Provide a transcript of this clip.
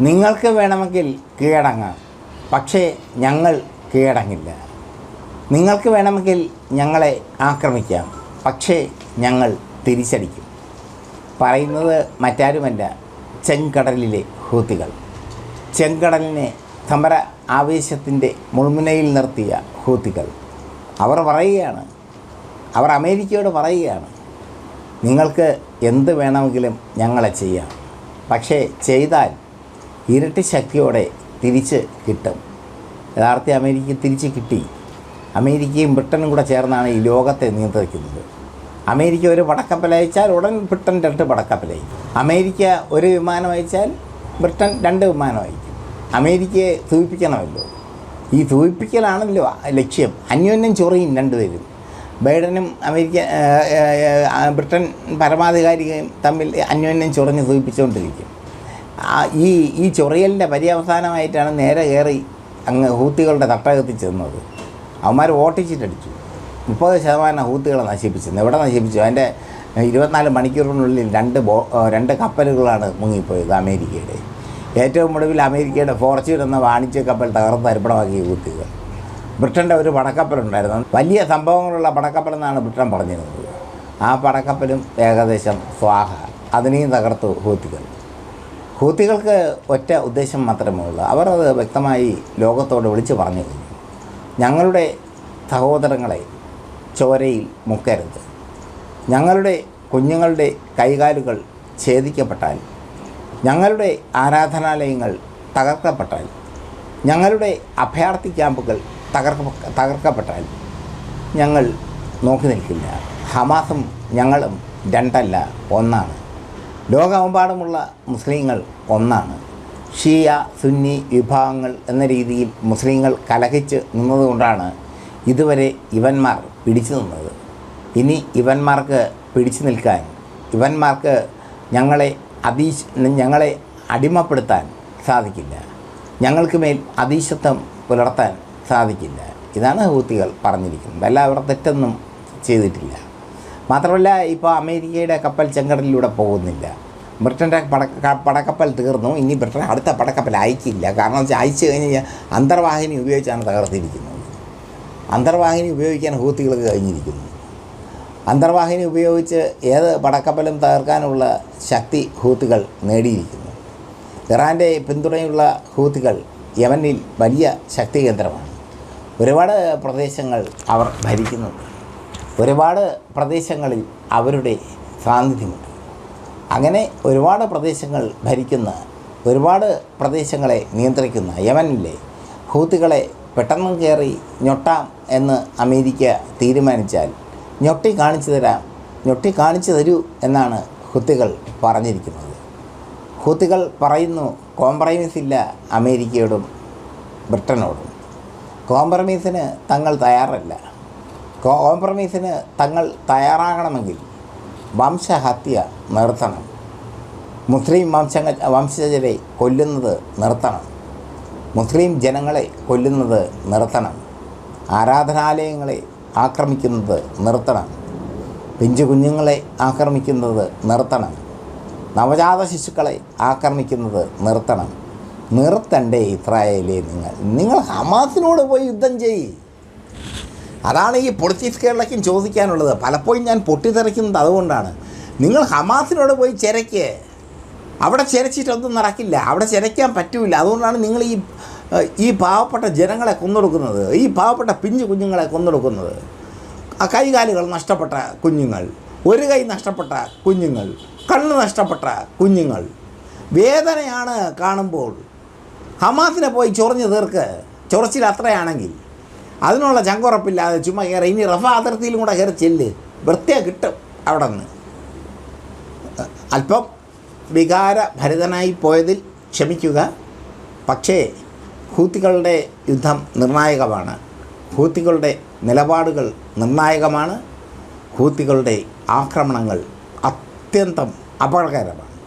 നിങ്ങൾക്ക് വേണമെങ്കിൽ കീഴടങ്ങാം. പക്ഷേ ഞങ്ങൾ കീഴടങ്ങില്ല. നിങ്ങൾക്ക് വേണമെങ്കിൽ ഞങ്ങളെ ആക്രമിക്കാം. പക്ഷേ ഞങ്ങൾ തിരിച്ചടിക്കും. പറയുന്നത് മറ്റാരുമല്ല ചെങ്കടലിലെ ഹൂത്തികൾ. ചെങ്കടലിനെ സമര ആവേശത്തിന്റെ മുൾമുനയിൽ നിർത്തിയ ഹൂത്തികൾ. അവർ പറയുകയാണ് അവർ അമേരിക്കയോട് പറയുകയാണ് നിങ്ങൾക്ക് എന്ത് വേണമെങ്കിലും ഞങ്ങളെ ചെയ്യാം. പക്ഷേ ചെയ്താൽ ഇരട്ടി ശക്തിയോടെ തിരിച്ച് കിട്ടും. യഥാർത്ഥ അമേരിക്ക തിരിച്ച് കിട്ടി. അമേരിക്കയും ബ്രിട്ടനും കൂടെ ചേർന്നാണ് ഈ ലോകത്തെ നിയന്ത്രിക്കുന്നത്. അമേരിക്ക ഒരു പടക്കപ്പൽ അയച്ചാൽ ഉടൻ ബ്രിട്ടൻ രണ്ട് പടക്കപ്പൽ അയക്കും അമേരിക്ക ഒരു വിമാനം അയച്ചാൽ ബ്രിട്ടൻ രണ്ട് വിമാനം അയക്കും. അമേരിക്കയെ സൂചിപ്പിക്കണമല്ലോ. ഈ സൂചിപ്പിക്കലാണല്ലോ ലക്ഷ്യം. അന്യോന്യം ചൊറിയും രണ്ടുപേരും ബൈഡനും അമേരിക്ക ബ്രിട്ടൻ പരമാധികാരിയും തമ്മിൽ അന്യോന്യം ചൊറിഞ്ഞ് സൂചിപ്പിച്ചുകൊണ്ടിരിക്കും. ഈ ഈ ചൊറിയലിന്റെ പര്യവസാനമായിട്ടാണ് നേരെ കയറി അങ്ങ് ഹൂത്തികളുടെ തട്ടകത്തിൽ ചെന്നത്. അവന്മാർ ഓട്ടിച്ചിട്ടടിച്ചു മുപ്പത് ശതമാനം ഹൂത്തികളെ നശിപ്പിച്ചു എവിടെ നശിപ്പിച്ചു? അതിന്റെ ഇരുപത്തിനാല് മണിക്കൂറിനുള്ളിൽ രണ്ട് ബോ രണ്ട് കപ്പലുകളാണ് മുങ്ങിപ്പോയത് അമേരിക്കയുടെ. ഏറ്റവും ഒടുവിൽ അമേരിക്കയുടെ ഫോർച്യൂൺ എന്ന വാണിജ്യ കപ്പൽ തകർന്ന് തരിപ്പണമാക്കിയ ഹൂത്തികൾ. ബ്രിട്ടന്റെ ഒരു പടക്കപ്പലുണ്ടായിരുന്നു. വലിയ സംഭവങ്ങളുള്ള പടക്കപ്പലെന്നാണ് ബ്രിട്ടൻ പറഞ്ഞിരുന്നത്. ആ പടക്കപ്പലും ഏകദേശം സ്വാഹ. അതിനെയും തകർത്തു ഹൂത്തികൾ. ഹൂത്തികൾക്ക് ഒറ്റ ഉദ്ദേശം മാത്രമേ ഉള്ളൂ. അവർ അത് വ്യക്തമായി ലോകത്തോട് വിളിച്ചു പറഞ്ഞു കഴിഞ്ഞു. ഞങ്ങളുടെ സഹോദരങ്ങളെ ചോരയിൽ മുക്കരുത്. ഞങ്ങളുടെ കുഞ്ഞുങ്ങളുടെ കൈകാലുകൾ ഛേദിക്കപ്പെട്ടാൽ ഞങ്ങളുടെ ആരാധനാലയങ്ങൾ തകർക്കപ്പെട്ടാൽ ഞങ്ങളുടെ അഭയാർത്ഥി ക്യാമ്പുകൾ തകർക്ക തകർക്കപ്പെട്ടാൽ ഞങ്ങൾ നോക്കി നിൽക്കില്ല. ഹമാസും ഞങ്ങളും രണ്ടല്ല ഒന്നാണ്. ലോകമെമ്പാടുമുള്ള മുസ്ലിങ്ങൾ ഒന്നാണ്. ഷിയ സുന്നി വിഭാഗങ്ങൾ എന്ന രീതിയിൽ മുസ്ലിങ്ങൾ കലഹിച്ച് നിന്നതുകൊണ്ടാണ് ഇതുവരെ ഇവന്മാർ പിടിച്ചു നിന്നത്. ഇനി ഇവന്മാർക്ക് പിടിച്ചു നിൽക്കാൻ ഇവന്മാർക്ക് ഞങ്ങളെ അതീശ് ഞങ്ങളെ അടിമപ്പെടുത്താൻ സാധിക്കില്ല. ഞങ്ങൾക്ക് മേൽ അതീശത്വം പുലർത്താൻ സാധിക്കില്ല. ഇതാണ് ഹൂത്തികൾ പറഞ്ഞിരിക്കുന്നത്. അല്ല അവർ തെറ്റൊന്നും ചെയ്തിട്ടില്ല. മാത്രമല്ല ഇപ്പോൾ അമേരിക്കയുടെ കപ്പൽ ചെങ്കടലിലൂടെ പോകുന്നില്ല. ബ്രിട്ടന്റെ പടക്ക പടക്കപ്പൽ തീർന്നു. ഇനി ബ്രിട്ടൻ അടുത്ത പടക്കപ്പൽ അയക്കില്ല. കാരണം വെച്ചാൽ അയച്ചു കഴിഞ്ഞാൽ അന്തർവാഹിനി ഉപയോഗിച്ചാണ് തകർത്തിരിക്കുന്നത്. അന്തർവാഹിനി ഉപയോഗിക്കാൻ ഹൂത്തികൾക്ക് കഴിഞ്ഞിരിക്കുന്നു. അന്തർവാഹിനി ഉപയോഗിച്ച് ഏത് പടക്കപ്പലും തകർക്കാനുള്ള ശക്തി ഹൂത്തികൾ നേടിയിരിക്കുന്നു. ഇറാന്റെ പിന്തുണയുള്ള ഹൂത്തികൾ യമനിൽ വലിയ ശക്തി കേന്ദ്രമാണ്. ഒരുപാട് പ്രദേശങ്ങൾ അവർ ഭരിക്കുന്നുണ്ട്. ഒരുപാട് പ്രദേശങ്ങളിൽ അവരുടെ സാന്നിധ്യമുണ്ട്. അങ്ങനെ ഒരുപാട് പ്രദേശങ്ങൾ ഭരിക്കുന്ന ഒരുപാട് പ്രദേശങ്ങളെ നിയന്ത്രിക്കുന്ന യമനിലെ ഹൂത്തികളെ പെട്ടെന്ന് കയറി ഞൊട്ടാം എന്ന് അമേരിക്ക തീരുമാനിച്ചാൽ ഞൊട്ടി കാണിച്ചു തരാം ഞൊട്ടി കാണിച്ചു തരൂ എന്നാണ് ഹുത്തികൾ പറഞ്ഞിരിക്കുന്നത്. ഹുത്തികൾ പറയുന്നു കോംപ്രമൈസ് ഇല്ല അമേരിക്കയോടും ബ്രിട്ടനോടും. കോംപ്രമൈസിന് തങ്ങൾ തയ്യാറല്ല. കോംപ്രമൈസിന് തങ്ങൾ തയ്യാറാകണമെങ്കിൽ വംശഹത്യ നിർത്തണം. മുസ്ലിം വംശങ്ങൾ വംശജരെ കൊല്ലുന്നത് നിർത്തണം. മുസ്ലിം ജനങ്ങളെ കൊല്ലുന്നത് നിർത്തണം. ആരാധനാലയങ്ങളെ ആക്രമിക്കുന്നത് നിർത്തണം. പിഞ്ചു കുഞ്ഞുങ്ങളെ ആക്രമിക്കുന്നത് നിർത്തണം. നവജാത ശിശുക്കളെ ആക്രമിക്കുന്നത് നിർത്തണം. നിർത്തണ്ടേ ഇസ്രായേലേ നിങ്ങൾ. നിങ്ങൾ ഹമാസിനോട് പോയി യുദ്ധം ചെയ്യ്. അതാണ് ഈ പൊളിറ്റിക്സ് കേരളയ്ക്കും ചോദിക്കാനുള്ളത്. പലപ്പോഴും ഞാൻ പൊട്ടിത്തെറിക്കുന്നത് അതുകൊണ്ടാണ്. നിങ്ങൾ ഹമാസിനോട് പോയി ചിരയ്ക്ക്. അവിടെ ചിരച്ചിട്ടൊന്നും നടക്കില്ല. അവിടെ ചിരയ്ക്കാൻ പറ്റില്ല അതുകൊണ്ടാണ് നിങ്ങൾ ഈ ഈ പാവപ്പെട്ട ജനങ്ങളെ കൊന്നൊടുക്കുന്നത്. ഈ പാവപ്പെട്ട പിഞ്ചു കുഞ്ഞുങ്ങളെ കൊന്നൊടുക്കുന്നത്. കൈകാലുകൾ നഷ്ടപ്പെട്ട കുഞ്ഞുങ്ങൾ. ഒരു കൈ നഷ്ടപ്പെട്ട കുഞ്ഞുങ്ങൾ. കണ്ണ് നഷ്ടപ്പെട്ട കുഞ്ഞുങ്ങൾ. വേദനയാണ് കാണുമ്പോൾ. ഹമാസിനെ പോയി ചൊറിഞ്ഞ് തീർക്ക്. ചൊറിച്ചിൽ അത്രയാണെങ്കിൽ. അതിനുള്ള ചങ്കുറപ്പില്ലാതെ ചുമ്മാ കയറി. ഇനി റഫ അതിർത്തിയിലും കൂടെ കയറി ചെല്ല്. വൃത്തിയാ കിട്ടും അവിടെ നിന്ന് അല്പം വികാരഭരിതനായി പോയതിൽ ക്ഷമിക്കുക. പക്ഷേ ഹൂത്തികളുടെ യുദ്ധം നിർണായകമാണ്. ഹൂത്തികളുടെ നിലപാടുകൾ നിർണായകമാണ്. ഹൂത്തികളുടെ ആക്രമണങ്ങൾ അത്യന്തം അപകടകരമാണ്.